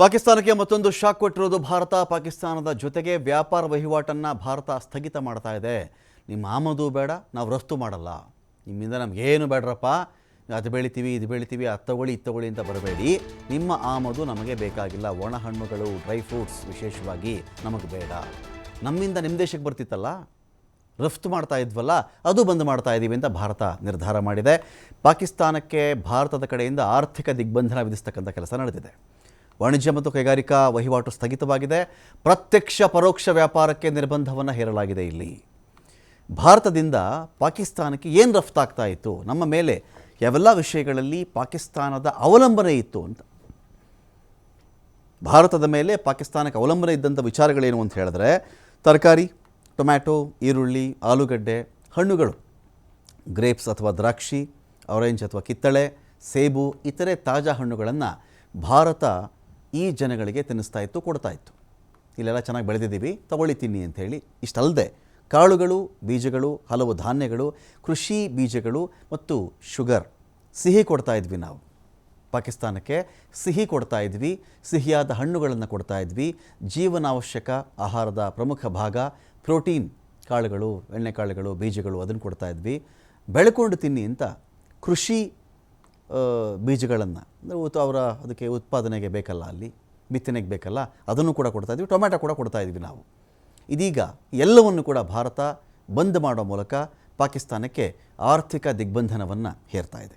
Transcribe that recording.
ಪಾಕಿಸ್ತಾನಕ್ಕೆ ಮತ್ತೊಂದು ಶಾಕ್ ಕೊಟ್ಟಿರೋದು ಭಾರತ. ಪಾಕಿಸ್ತಾನದ ಜೊತೆಗೆ ವ್ಯಾಪಾರ ವಹಿವಾಟನ್ನು ಭಾರತ ಸ್ಥಗಿತ ಮಾಡ್ತಾ ಇದೆ. ನಿಮ್ಮ ಆಮದು ಬೇಡ, ನಾವು ರಫ್ತು ಮಾಡಲ್ಲ. ನಿಮ್ಮಿಂದ ನಮಗೇನು ಬೇಡ್ರಪ್ಪ? ಅದು ಬೆಳಿತೀವಿ ಇದು ಬೆಳಿತೀವಿ ಅದು ತಗೊಳ್ಳಿ ಅಂತ ಬರಬೇಡಿ. ನಿಮ್ಮ ಆಮದು ನಮಗೆ ಬೇಕಾಗಿಲ್ಲ. ಒಣ ಹಣ್ಣುಗಳು, ಡ್ರೈ ಫ್ರೂಟ್ಸ್ ವಿಶೇಷವಾಗಿ ನಮಗೆ ಬೇಡ. ನಮ್ಮಿಂದ ನಿಮ್ಮ ದೇಶಕ್ಕೆ ಬರ್ತಿತ್ತಲ್ಲ? ರಫ್ತು ಮಾಡ್ತಾ ಇದ್ವಲ್ಲ, ಅದು ಬಂದ್ ಮಾಡ್ತಾ ಇದ್ದೀವಿ ಅಂತ ಭಾರತ ನಿರ್ಧಾರ ಮಾಡಿದೆ. ಪಾಕಿಸ್ತಾನಕ್ಕೆ ಭಾರತದ ಕಡೆಯಿಂದ ಆರ್ಥಿಕ ದಿಗ್ಬಂಧನ ವಿಧಿಸ್ತಕ್ಕಂಥ ಕೆಲಸ ನಡೆದಿದೆ. ವಾಣಿಜ್ಯ ಮತ್ತು ಕೈಗಾರಿಕಾ ವಹಿವಾಟು ಸ್ಥಗಿತವಾಗಿದೆ. ಪ್ರತ್ಯಕ್ಷ ಪರೋಕ್ಷ ವ್ಯಾಪಾರಕ್ಕೆ ನಿರ್ಬಂಧವನ್ನು ಹೇರಲಾಗಿದೆ ಇಲ್ಲಿ. ಭಾರತದಿಂದ ಪಾಕಿಸ್ತಾನಕ್ಕೆ ಏನು ರಫ್ತಾಗ್ತಾ ಇತ್ತು? ನಮ್ಮ ಮೇಲೆ ಯಾವೆಲ್ಲ ವಿಷಯಗಳಲ್ಲಿ ಪಾಕಿಸ್ತಾನದ ಅವಲಂಬನೆ ಇತ್ತು ಅಂತ. ಭಾರತದ ಮೇಲೆ ಪಾಕಿಸ್ತಾನಕ್ಕೆ ಅವಲಂಬನೆ ಇದ್ದಂಥ ವಿಚಾರಗಳೇನು ಅಂತ ಹೇಳಿದ್ರೆ, ತರಕಾರಿ, ಟೊಮ್ಯಾಟೊ, ಈರುಳ್ಳಿ, ಆಲೂಗಡ್ಡೆ, ಹಣ್ಣುಗಳು, ಗ್ರೇಪ್ಸ್ ಅಥವಾ ದ್ರಾಕ್ಷಿ ಆರೆಂಜ್ ಅಥವಾ ಕಿತ್ತಳೆ, ಸೇಬು, ಇತರೆ ತಾಜಾ ಹಣ್ಣುಗಳನ್ನು ಭಾರತ ಈ ಜನಗಳಿಗೆ ತಿನ್ನಿಸ್ತಾ ಇತ್ತು, ಕೊಡ್ತಾ ಇತ್ತು. ಇಲ್ಲೆಲ್ಲ ಚೆನ್ನಾಗಿ ಬೆಳೆದಿದ್ದೀವಿ, ತಗೊಳ್ಳಿ ತಿನ್ನಿ ಅಂಥೇಳಿ ಇಷ್ಟಲ್ಲದೆ ಕಾಳುಗಳು, ಬೀಜಗಳು, ಹಲವು ಧಾನ್ಯಗಳು, ಕೃಷಿ ಬೀಜಗಳು ಮತ್ತು ಶುಗರ್ ಸಿಹಿ ಕೊಡ್ತಾ ಇದ್ವಿ ನಾವು. ಪಾಕಿಸ್ತಾನಕ್ಕೆ ಸಿಹಿ ಕೊಡ್ತಾ ಇದ್ವಿ, ಸಿಹಿಯಾದ ಹಣ್ಣುಗಳನ್ನು ಕೊಡ್ತಾ ಇದ್ವಿ. ಜೀವನಾವಶ್ಯಕ ಆಹಾರದ ಪ್ರಮುಖ ಭಾಗ ಪ್ರೋಟೀನ್ ಕಾಳುಗಳು ಎಣ್ಣೆಕಾಳುಗಳು ಬೀಜಗಳು ಅದನ್ನು ಕೊಡ್ತಾ ಇದ್ವಿ. ಬೆಳ್ಕೊಂಡು ತಿನ್ನಿ ಅಂತ ಕೃಷಿ ಬೀಜಗಳನ್ನು. ಅಂದರೆ ಅವರ ಅದಕ್ಕೆ ಉತ್ಪಾದನೆಗೆ ಬೇಕಲ್ಲ ಅಲ್ಲಿ, ಬಿತ್ತನೆಗೆ ಬೇಕಲ್ಲ, ಅದನ್ನು ಕೂಡ ಕೊಡ್ತಾ ಇದ್ವಿ, ಟೊಮ್ಯಾಟೊ ಕೂಡ ಕೊಡ್ತಾ ಇದ್ವಿ ನಾವು. ಇದೀಗ ಎಲ್ಲವನ್ನು ಕೂಡ ಭಾರತ ಬಂದ್ ಮಾಡೋ ಮೂಲಕ ಪಾಕಿಸ್ತಾನಕ್ಕೆ ಆರ್ಥಿಕ ದಿಗ್ಬಂಧನವನ್ನು ಹೇರ್ತಾ ಇದೆ.